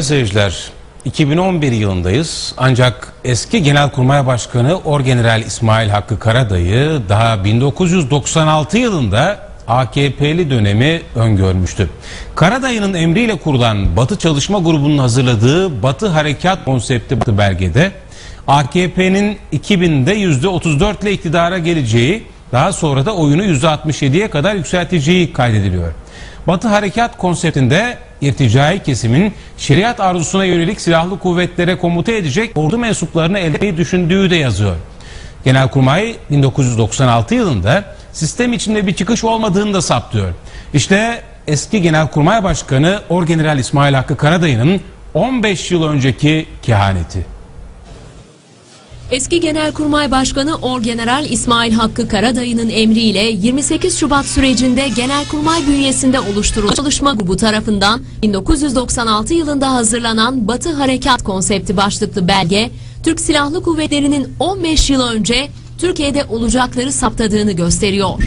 Seyirciler, 2011 yılındayız ancak eski Genelkurmay Başkanı Orgeneral İsmail Hakkı Karadayı daha 1996 yılında AKP'li dönemi öngörmüştü. Karadayı'nın emriyle kurulan Batı Çalışma Grubu'nun hazırladığı Batı Harekat konsepti Batı belgede AKP'nin 2000'de %34 ile iktidara geleceği daha sonra da oyunu %67'ye kadar yükselteceği kaydediliyor. Batı Harekat konseptinde irticai kesimin şeriat arzusuna yönelik silahlı kuvvetlere komuta edecek ordu mensuplarını elde etmeyi düşündüğü de yazıyor. Genelkurmay 1996 yılında sistem içinde bir çıkış olmadığını da saptıyor. İşte eski Genelkurmay Başkanı Orgeneral İsmail Hakkı Karadayı'nın 15 yıl önceki kehaneti. Eski Genelkurmay Başkanı Orgeneral İsmail Hakkı Karadayı'nın emriyle 28 Şubat sürecinde Genelkurmay bünyesinde oluşturulan çalışma grubu tarafından 1996 yılında hazırlanan Batı Harekat konsepti başlıklı belge, Türk Silahlı Kuvvetleri'nin 15 yıl önce Türkiye'de olacakları saptadığını gösteriyor.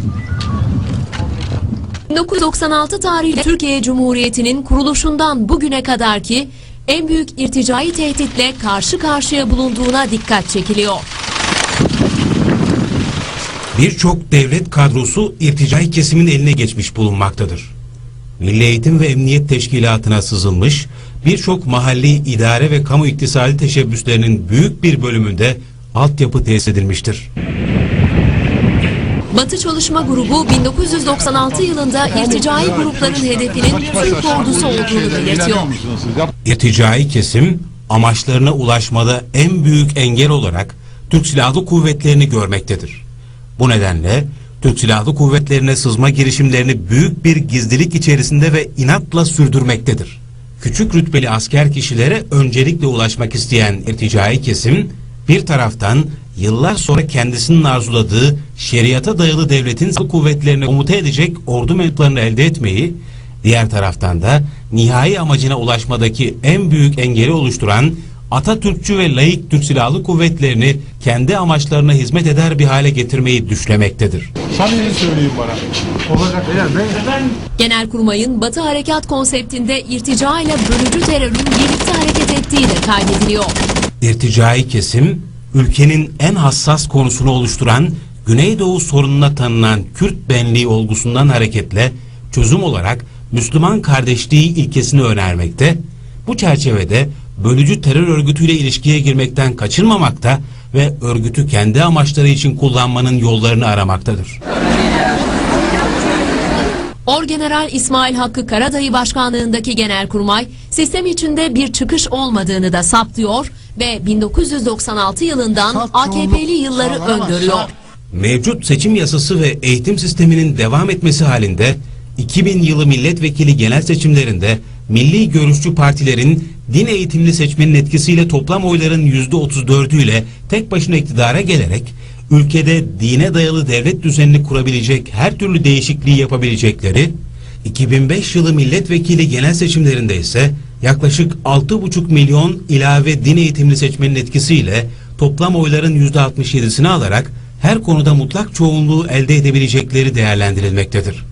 1996 tarihli Türkiye Cumhuriyeti'nin kuruluşundan bugüne kadarki en büyük irticai tehditle karşı karşıya bulunduğuna dikkat çekiliyor. Birçok devlet kadrosu irticai kesimin eline geçmiş bulunmaktadır. Milli Eğitim ve Emniyet Teşkilatı'na sızılmış, birçok mahalli idare ve kamu iktisadi teşebbüslerinin büyük bir bölümünde altyapı tesis edilmiştir. Batı Çalışma Grubu 1996 yılında irticai grupların hedefinin Türk ordusu olduğunu belirtiyor. İrticai kesim amaçlarına ulaşmada en büyük engel olarak Türk Silahlı Kuvvetleri'ni görmektedir. Bu nedenle Türk Silahlı Kuvvetlerine sızma girişimlerini büyük bir gizlilik içerisinde ve inatla sürdürmektedir. Küçük rütbeli asker kişilere öncelikle ulaşmak isteyen irticai kesim bir taraftan yıllar sonra kendisinin arzuladığı şeriata dayalı devletin silahlı kuvvetlerine komuta edecek ordu mensuplarını elde etmeyi, diğer taraftan da nihai amacına ulaşmadaki en büyük engeli oluşturan Atatürkçü ve laik Türk Silahlı Kuvvetlerini kendi amaçlarına hizmet eder bir hale getirmeyi düşlemektedir. Samimi söyleyin bana. Olacak eğer ben Genelkurmay'ın Batı Harekat konseptinde irtica ile bölücü terörün birlikte hareket ettiği de kaydediliyor. İrticai kesim, ülkenin en hassas konusunu oluşturan Güneydoğu sorununa tanınan Kürt benliği olgusundan hareketle çözüm olarak Müslüman kardeşliği ilkesini önermekte, bu çerçevede bölücü terör örgütüyle ilişkiye girmekten kaçınmamakta ve örgütü kendi amaçları için kullanmanın yollarını aramaktadır. Orgeneral İsmail Hakkı Karadayı başkanlığındaki Genelkurmay sistem içinde bir çıkış olmadığını da saptıyor ve 1996 yılından Salt AKP'li yılları öngörüyor. Mevcut seçim yasası ve eğitim sisteminin devam etmesi halinde 2000 yılı milletvekili genel seçimlerinde milli görüşçü partilerin din eğitimli seçmenin etkisiyle toplam oyların %34'ü ile tek başına iktidara gelerek ülkede dine dayalı devlet düzenini kurabilecek her türlü değişikliği yapabilecekleri 2005 yılı milletvekili genel seçimlerinde ise yaklaşık 6,5 milyon ilave din eğitimli seçmenin etkisiyle toplam oyların %67'sini alarak her konuda mutlak çoğunluğu elde edebilecekleri değerlendirilmektedir.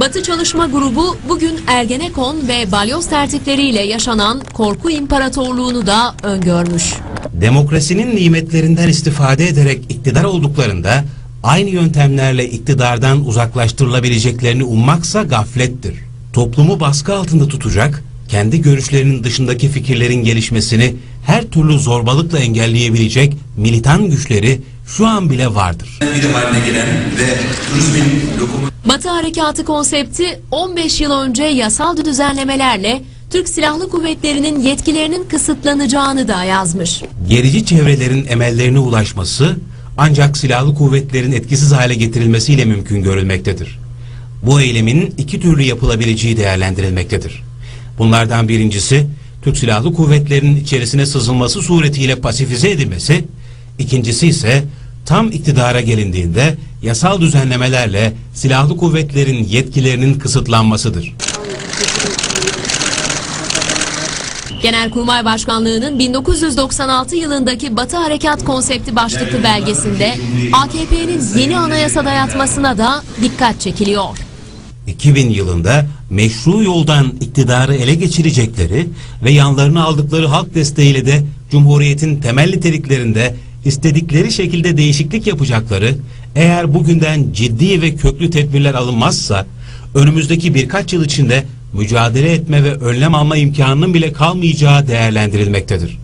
Batı Çalışma Grubu bugün Ergenekon ve Balyoz tertipleriyle yaşanan korku imparatorluğunu da öngörmüş. Demokrasinin nimetlerinden istifade ederek iktidar olduklarında aynı yöntemlerle iktidardan uzaklaştırılabileceklerini ummaksa gaflettir. Toplumu baskı altında tutacak, kendi görüşlerinin dışındaki fikirlerin gelişmesini her türlü zorbalıkla engelleyebilecek militan güçleri şu an bile vardır. Batı Harekatı konsepti 15 yıl önce yasal düzenlemelerle Türk Silahlı Kuvvetleri'nin yetkilerinin kısıtlanacağını da yazmış. Gerici çevrelerin emellerine ulaşması ancak silahlı kuvvetlerin etkisiz hale getirilmesiyle mümkün görülmektedir. Bu eylemin iki türlü yapılabileceği değerlendirilmektedir. Bunlardan birincisi Türk Silahlı Kuvvetleri'nin içerisine sızılması suretiyle pasifize edilmesi, ikincisi ise tam iktidara gelindiğinde yasal düzenlemelerle silahlı kuvvetlerin yetkilerinin kısıtlanmasıdır. Genelkurmay Başkanlığı'nın 1996 yılındaki Batı Harekat konsepti başlıklı belgesinde AKP'nin yeni anayasa dayatmasına da dikkat çekiliyor. 2000 yılında meşru yoldan iktidarı ele geçirecekleri ve yanlarına aldıkları halk desteğiyle de Cumhuriyet'in temel niteliklerinde istedikleri şekilde değişiklik yapacakları, eğer bugünden ciddi ve köklü tedbirler alınmazsa, önümüzdeki birkaç yıl içinde mücadele etme ve önlem alma imkanının bile kalmayacağı değerlendirilmektedir.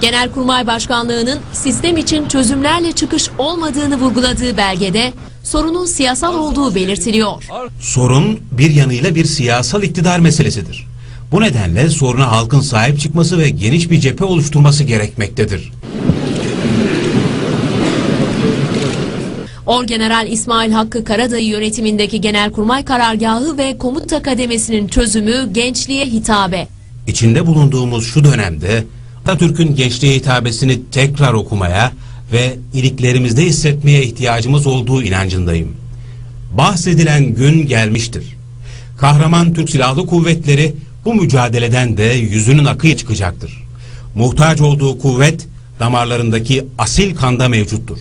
Genelkurmay Başkanlığı'nın sistem için çözümlerle çıkış olmadığını vurguladığı belgede sorunun siyasal olduğu belirtiliyor. Sorun bir yanıyla bir siyasal iktidar meselesidir. Bu nedenle soruna halkın sahip çıkması ve geniş bir cephe oluşturması gerekmektedir. Orgeneral İsmail Hakkı Karadayı yönetimindeki Genelkurmay Karargahı ve Komuta Kademesi'nin çözümü gençliğe hitabe. İçinde bulunduğumuz şu dönemde Atatürk'ün gençliğe hitabesini tekrar okumaya ve iliklerimizde hissetmeye ihtiyacımız olduğu inancındayım. Bahsedilen gün gelmiştir. Kahraman Türk Silahlı Kuvvetleri bu mücadeleden de yüzünün akıya çıkacaktır. Muhtaç olduğu kuvvet damarlarındaki asil kanda mevcuttur.